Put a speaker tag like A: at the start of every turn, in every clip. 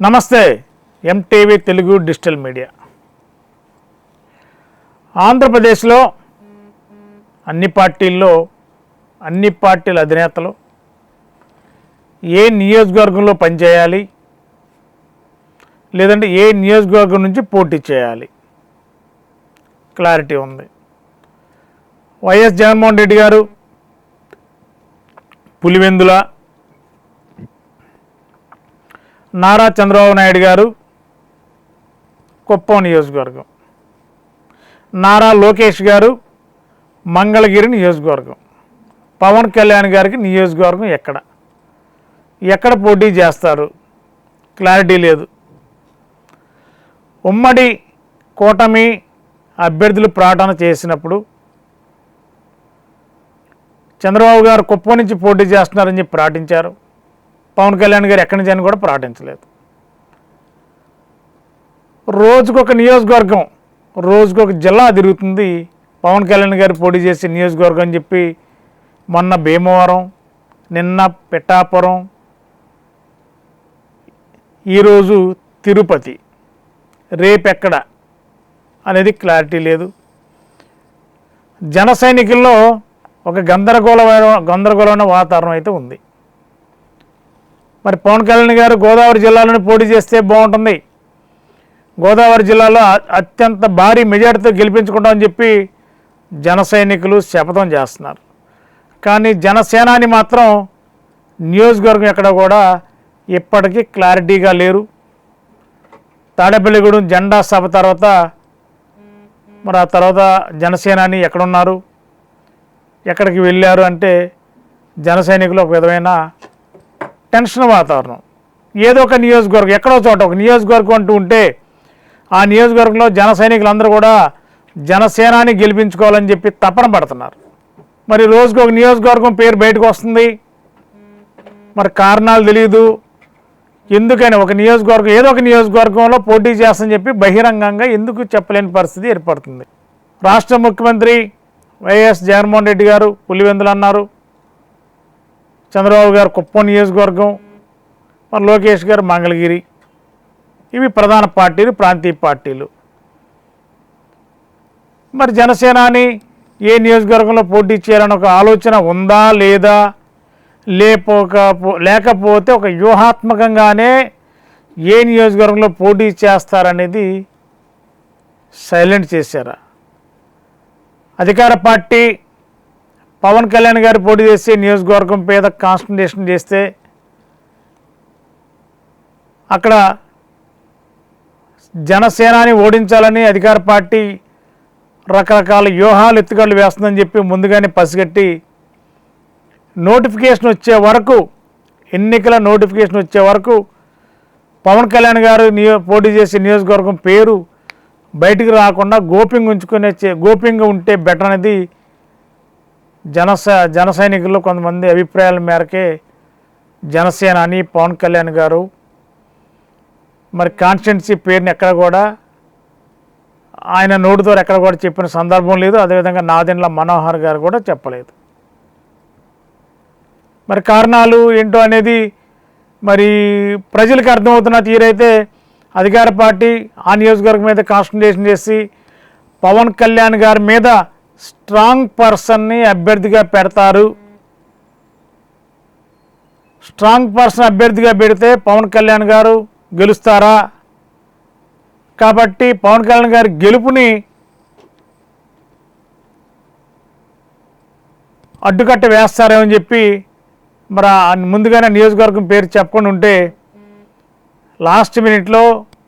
A: నమస్తే MTV Telugu digital media. ఆంధ్రప్రదేశ్లో అన్ని పార్టీల్లో అన్ని పార్టీల అధినేతలు ఏ నియోజకవర్గంలో పనిచేయాలి లేదంటే ఏ నియోజకవర్గం నుంచి పోటీ చేయాలి? క్లారిటీ ఉంది. వైఎస్ జగన్మోహన్ రెడ్డి గారు పులివెందుల నారా చంద్రబాబు నాయుడు గారు కుప్పం నియోజకవర్గం. నారా లోకేష్ గారు మంగళగిరి నియోజకవర్గం. పవన్ కళ్యాణ్ గారికి నియోజకవర్గం ఎక్కడ? ఎక్కడ పోటీ చేస్తారు? క్లారిటీ లేదు. ఉమ్మడి కూటమి అభ్యర్థులు ప్రకటన చేసినప్పుడు చంద్రబాబు గారు కుప్పం నుంచి పోటీ చేస్తున్నారని చెప్పి ప్రకటించారు. పవన్ కళ్యాణ్ గారు ఎక్కడి నుంచి అని కూడా ప్రకటించలేదు. రోజుకొక నియోజకవర్గం రోజుకొక జిల్లా తిరుగుతుంది. పవన్ కళ్యాణ్ గారు పోటీ చేసే నియోజకవర్గం అని చెప్పి మొన్న భీమవరం నిన్న పిఠాపురం ఈరోజు తిరుపతి. రేపెక్కడ అనేది క్లారిటీ లేదు. జన సైనికుల్లో ఒక గందరగోళమైన గందరగోళమైన వాతావరణం అయితే ఉంది. మరి పవన్ కళ్యాణ్ గారు గోదావరి జిల్లాలోనే పోటీ చేస్తే బాగుంటుంది. గోదావరి జిల్లాలో అత్యంత భారీ మెజార్టీతో గెలిపించుకుంటామని చెప్పి జన సైనికులు శపథం చేస్తున్నారు. కానీ జనసేనాని మాత్రం నియోజకవర్గం ఎక్కడ కూడా ఇప్పటికీ క్లారిటీగా లేరు. తాడేపల్లిగూడెం జెండా సభ తర్వాత మరి ఆ తర్వాత జనసేనాని ఎక్కడున్నారు? ఎక్కడికి వెళ్ళారు అంటే జన సైనికులు ఒక విధమైన టెన్షన్ వాతావరణం. ఏదో ఒక నియోజకవర్గం ఎక్కడో చోట ఒక నియోజకవర్గం అంటూ ఉంటే ఆ నియోజకవర్గంలో జన సైనికులందరూ కూడా జనసేనాన్ని గెలిపించుకోవాలని చెప్పి తపన పడుతున్నారు. మరి రోజుకు ఒక నియోజకవర్గం పేరు బయటకు వస్తుంది. మరి కారణాలు తెలియదు ఎందుకని ఒక నియోజకవర్గం ఏదో ఒక నియోజకవర్గంలో పోటీ చేస్తని చెప్పి బహిరంగంగా ఎందుకు చెప్పలేని పరిస్థితి ఏర్పడుతుంది. రాష్ట్ర ముఖ్యమంత్రి వైఎస్ జగన్మోహన్ రెడ్డి గారు పులివెందులు అన్నారు. చంద్రబాబు గారు కుప్పం నియోజకవర్గం మరి లోకేష్ గారు మంగళగిరి. ఇవి ప్రధాన పార్టీలు ప్రాంతీయ పార్టీలు. మరి జనసేనాని ఏ నియోజకవర్గంలో పోటీ చేయాలని ఒక ఆలోచన ఉందా లేదా? లేపోక లేకపోతే ఒక వ్యూహాత్మకంగానే ఏ నియోజకవర్గంలో పోటీ చేస్తారనేది సైలెంట్ చేశారా? అధికార పార్టీ పవన్ కళ్యాణ్ గారు పోటీ చేసే నియోజకవర్గం పేద కాన్సన్ట్రేషన్ చేస్తే అక్కడ జనసేనాని ఓడించాలని అధికార పార్టీ రకరకాల వ్యూహాలు ఎత్తుగడలు వేస్తుందని చెప్పి ముందుగానే పసిగట్టి నోటిఫికేషన్ వచ్చే వరకు ఎన్నికల నోటిఫికేషన్ వచ్చే వరకు పవన్ కళ్యాణ్ గారు నియో పోటీ చేసే నియోజకవర్గం పేరు బయటికి రాకుండా గోపింగ్ ఉంచుకునే గోపింగ్ ఉంటే బెటర్ అనేది జనస జన సైనికుల్లో కొంతమంది అభిప్రాయాల మేరకే జనసేన అని పవన్ కళ్యాణ్ గారు మరి కాన్స్టిట్యున్సీ పేరుని ఎక్కడ కూడా ఆయన నోటితో ఎక్కడ కూడా చెప్పిన సందర్భం లేదు. అదేవిధంగా నాదెండ్ల మనోహర్ గారు కూడా చెప్పలేదు. మరి కారణాలు ఏంటో అనేది మరి ప్రజలకు అర్థమవుతున్న తీరైతే అధికార పార్టీ ఆ నియోజకవర్గం మీద కాన్సన్ట్రేషన్ చేసి పవన్ కళ్యాణ్ గారి మీద స్ట్రాంగ్ పర్సన్ని అభ్యర్థిగా పెడతారు. స్ట్రాంగ్ పర్సన్ అభ్యర్థిగా పెడితే పవన్ కళ్యాణ్ గారు గెలుస్తారా? కాబట్టి పవన్ కళ్యాణ్ గారి గెలుపుని అడ్డుకట్ట వేస్తారేమని చెప్పి మరి ముందుగానే నియోజకవర్గం పేరు చెప్పకుండా ఉంటే లాస్ట్ మినిట్లో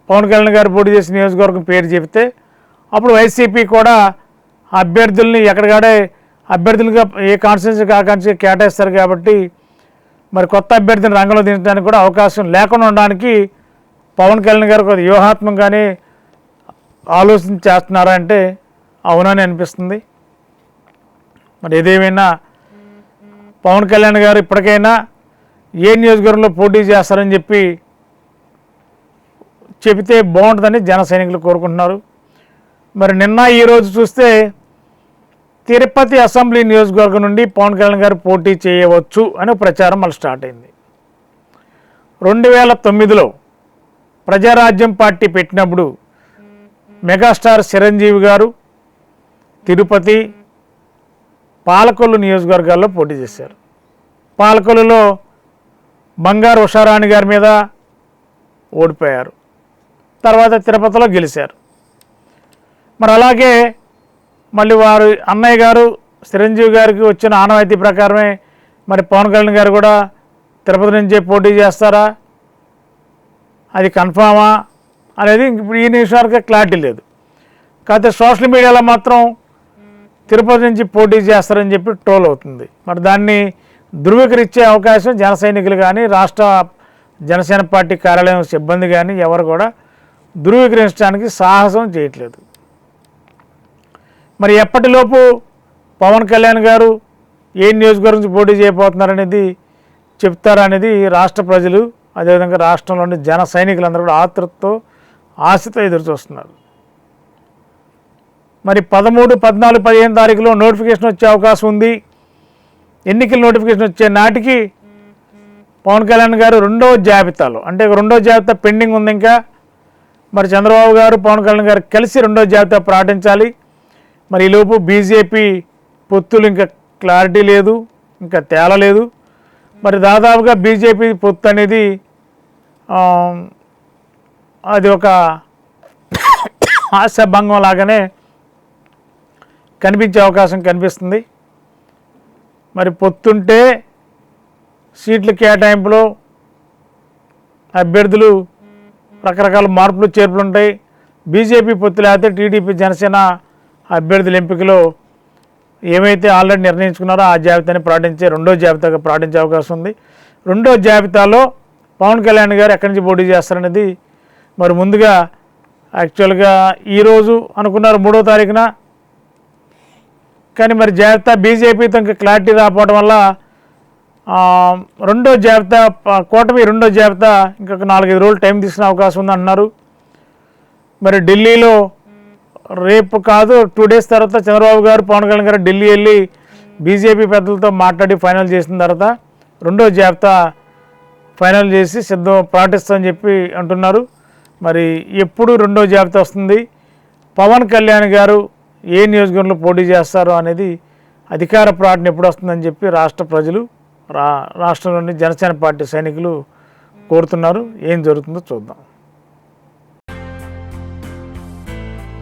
A: పవన్ కళ్యాణ్ గారు పోటీ చేసిన నియోజకవర్గం పేరు చెబితే అప్పుడు వైసీపీ కూడా అభ్యర్థుల్ని ఎక్కడికాడే అభ్యర్థులుగా ఏ కాన్స్టిట్యూన్సీ కాన్స్టిట్యూన్సీ కేటాయిస్తారు కాబట్టి మరి కొత్త అభ్యర్థిని రంగంలో దించడానికి కూడా అవకాశం లేకుండా ఉండడానికి పవన్ కళ్యాణ్ గారు కొద్ది వ్యూహాత్మకంగానే ఆలోచన చేస్తున్నారా అంటే అవునని అనిపిస్తుంది. మరి ఏదేమైనా పవన్ కళ్యాణ్ గారు ఇప్పటికైనా ఏ నియోజకవర్గంలో పోటీ చేస్తారని చెప్పి చెబితే బాగుంటుందని జన సైనికులు కోరుకుంటున్నారు. మరి నిన్న ఈరోజు చూస్తే తిరుపతి అసెంబ్లీ నియోజకవర్గం నుండి పవన్ కళ్యాణ్ గారు పోటీ చేయవచ్చు అనే ప్రచారం మళ్ళీ స్టార్ట్ అయింది. రెండు వేల తొమ్మిదిలో ప్రజారాజ్యం పార్టీ పెట్టినప్పుడు మెగాస్టార్ చిరంజీవి గారు తిరుపతి పాలకొల్లు నియోజకవర్గాల్లో పోటీ చేశారు. పాలకొల్లులో బంగారు ఉషారాణి గారి మీద ఓడిపోయారు. తర్వాత తిరుపతిలో గెలిచారు. మరి అలాగే మళ్ళీ వారు అన్నయ్య గారు చిరంజీవి గారికి వచ్చిన ఆనవాయితీ ప్రకారమే మరి పవన్ కళ్యాణ్ గారు కూడా తిరుపతి నుంచే పోటీ చేస్తారా? అది కన్ఫామా? అనేది ఇప్పుడు ఈ నిమిషానికి క్లారిటీ లేదు. కాకపోతే సోషల్ మీడియాలో మాత్రం తిరుపతి నుంచి పోటీ చేస్తారని చెప్పి ట్రోల్ అవుతుంది. మరి దాన్ని ధృవీకరించే అవకాశం జన సైనికులు కానీ రాష్ట్ర జనసేన పార్టీ కార్యాలయం సిబ్బంది కానీ ఎవరు కూడా ధృవీకరించడానికి సాహసం చేయట్లేదు. మరి ఎప్పటిలోపు పవన్ కళ్యాణ్ గారు ఏ నియోజకవర్గం నుంచి పోటీ చేయబోతున్నారనేది చెప్తారనేది రాష్ట్ర ప్రజలు అదేవిధంగా రాష్ట్రంలోని జన సైనికులందరూ కూడా ఆతృతతో ఆశతో ఎదురుచూస్తున్నారు మరి పదమూడు పద్నాలుగు పదిహేను తారీఖులో నోటిఫికేషన్ వచ్చే అవకాశం ఉంది. ఎన్నికల నోటిఫికేషన్ వచ్చే నాటికి పవన్ కళ్యాణ్ గారు రెండో జాబితాలో అంటే రెండో జాబితా పెండింగ్ ఉంది ఇంకా. మరి చంద్రబాబు గారు పవన్ కళ్యాణ్ గారు కలిసి రెండో జాబితా ప్రకటించాలి మరి ఈలోపు బీజేపీ పొత్తులు ఇంకా క్లారిటీ లేదు ఇంకా తేలలేదు మరి దాదాపుగా బీజేపీ పొత్తు అనేది అది ఒక ఆశాభంగం లాగానే కనిపించే అవకాశం కనిపిస్తుంది. మరి పొత్తుంటే సీట్ల కేటాయింపులో అభ్యర్థులు రకరకాల మార్పులు చేర్పులు ఉంటాయి. బీజేపీ పొత్తు లేకపోతే టీడీపీ జనసేన అభ్యర్థుల ఎంపికలో ఏమైతే ఆల్రెడీ నిర్ణయించుకున్నారో ఆ జాబితాని ప్రకటించే రెండో జాబితాగా ప్రకటించే అవకాశం ఉంది. రెండో జాబితాలో పవన్ కళ్యాణ్ గారు ఎక్కడి నుంచి పోటీ చేస్తారనేది మరి ముందుగా యాక్చువల్గా ఈరోజు అనుకున్నారు మూడో తారీఖున. కానీ మరి జాబితా బీజేపీతో ఇంకా క్లారిటీ రాకపోవడం వల్ల రెండో జాబితా కూటమి రెండో జాబితా ఇంకొక నాలుగైదు రోజులు టైం తీసుకునే అవకాశం ఉంది అంటున్నారు మరి ఢిల్లీలో రేపు కాదు టూ డేస్ తర్వాత చంద్రబాబు గారు పవన్ కళ్యాణ్ గారు ఢిల్లీ వెళ్ళి బీజేపీ పెద్దలతో మాట్లాడి ఫైనల్ చేసిన తర్వాత రెండో జాబితా ఫైనల్ చేసి సిద్ధం ప్రకటిస్తామని చెప్పి అంటున్నారు. మరి ఎప్పుడు రెండో జాబితా వస్తుంది? పవన్ కళ్యాణ్ గారు ఏ నియోజకవర్గంలో పోటీ చేస్తారో అనేది అధికార ప్రకటన ఎప్పుడు వస్తుందని చెప్పి రాష్ట్ర ప్రజలు రా రాష్ట్రంలోని జనసేన పార్టీ సైనికులు కోరుతున్నారు. ఏం జరుగుతుందో చూద్దాం.